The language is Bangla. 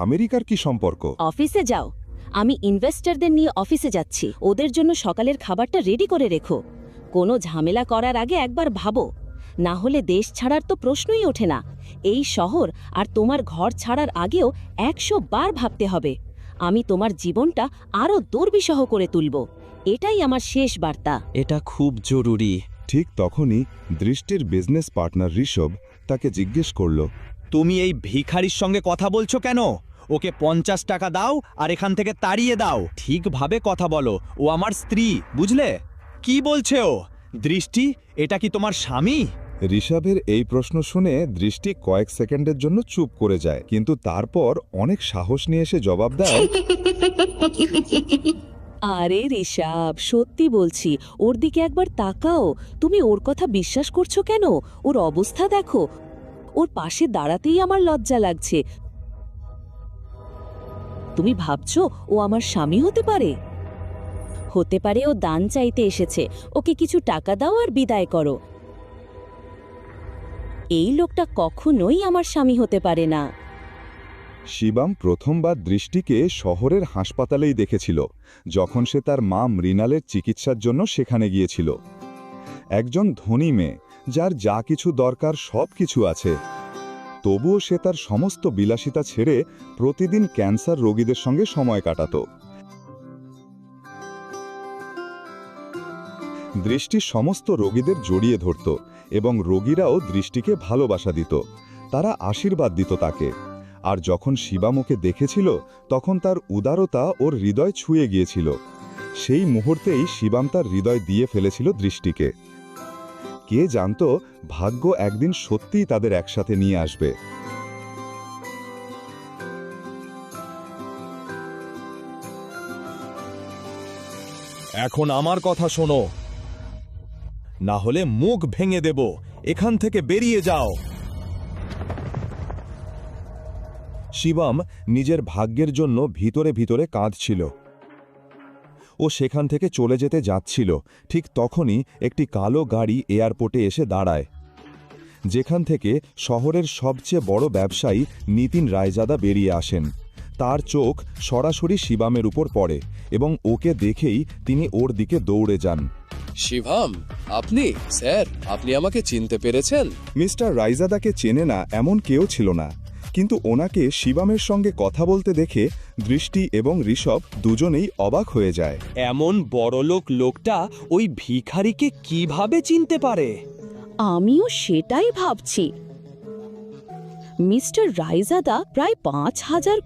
আমেরিকার কি সম্পর্ক? অফিসে যাও। আমি ইনভেস্টরদের নিয়ে অফিসে যাচ্ছি। ওদের জন্য সকালের খাবারটা রেডি করে রেখো। কোনো ঝামেলা করার আগে একবার ভাবো। না হলে দেশ ছাড়ার তো প্রশ্নই ওঠে না। এই শহর আর তোমার ঘর ছাড়ার আগেও একশো বার ভাবতে হবে। আমি তোমার জীবনটা আরও দুর্বিষহ করে তুলব। এটাই আমার শেষ বার্তা। এটা খুব জরুরি। ঠিক তখনই দৃষ্টির বিজনেস পার্টনার ঋষভ তাকে জিজ্ঞেস করল তুমি এই ভিখারির সঙ্গে কথা বলছো কেন? ওকে পঞ্চাশ টাকা দাও আর এখান থেকে তাড়িয়ে দাও। ঠিকভাবে কথা বলো। ও আমার স্ত্রী বুঝলে? কি বলছে ও? দৃষ্টি এটা কি তোমার স্বামী? ঋষভের এই প্রশ্ন শুনে দৃষ্টি কয়েক সেকেন্ডের জন্য চুপ করে যায় কিন্তু তারপর অনেক সাহস নিয়ে এসে জবাব দেয় আরে ঋষাব সত্যি বলছি ওর দিকে একবার তাকাও। তুমি ওর কথা বিশ্বাস করছ কেন? ওর অবস্থা দেখো। ওর পাশে দাঁড়াতেই আমার লজ্জা লাগছে। তুমি ভাবছ ও আমার স্বামী হতে পারে? হতে পারে ও দান চাইতে এসেছে। ওকে কিছু টাকা দাও আর বিদায় করো। এই লোকটা কখনোই আমার স্বামী হতে পারে না। শিবাম প্রথমবার দৃষ্টিকে শহরের হাসপাতালেই দেখেছিল, যখন সে তার মা মৃণালের চিকিৎসার জন্য সেখানে গিয়েছিল। একজন ধনী মেয়ে, যার যা কিছু দরকার সব কিছু আছে। তবুও সে তার সমস্ত বিলাসিতা ছেড়ে প্রতিদিন ক্যান্সার রোগীদের সঙ্গে সময় কাটাত। দৃষ্টি সমস্ত রোগীদের জড়িয়ে ধরত এবং রোগীরাও দৃষ্টিকে ভালোবাসা দিত। তারা আশীর্বাদ দিত তাকে। আর যখন শিবামকে দেখেছিল, তখন তার উদারতা ওর হৃদয় ছুঁয়ে গিয়েছিল। সেই মুহূর্তেই শিবাম তার হৃদয় দিয়ে ফেলেছিল দৃষ্টিকে। কে জানতো ভাগ্য একদিন সত্যিই তাদের একসাথে নিয়ে আসবে। এখন আমার কথা শোনো। না হলে মুখ ভেঙে দেব। এখান থেকে বেরিয়ে যাও। শিবম নিজের ভাগ্যের জন্য ভিতরে ভিতরে কাঁদছিল। ও সেখান থেকে চলে যেতে যাচ্ছিল। ঠিক তখনই একটি কালো গাড়ি এয়ারপোর্টে এসে দাঁড়ায়। যেখান থেকে শহরের সবচেয়ে বড় ব্যবসায়ী নিতিন রায়জাদা বেরিয়ে আসেন। তার চোখ সরাসরি শিবামের উপর পড়ে এবং ওকে দেখেই তিনি ওর দিকে দৌড়ে যান। শিভাম আপনি? স্যার আপনি আমাকে চিনতে পেরেছেন? মিস্টার রাইজাদাকে চেনে না এমন কেউ ছিল না। কিন্তু ওনাকে শিবামের সঙ্গে কথা বলতে দেখে দৃষ্টি এবং ঋষভ দুজনেই অবাক হয়ে যায়। এমন বড়লোক লোকটা ওই ভিখারিকে কীভাবে চিনতে পারে? আমিও সেটাই ভাবছি। মিস্টার রাইজাদা প্রায় পাঁচ হাজার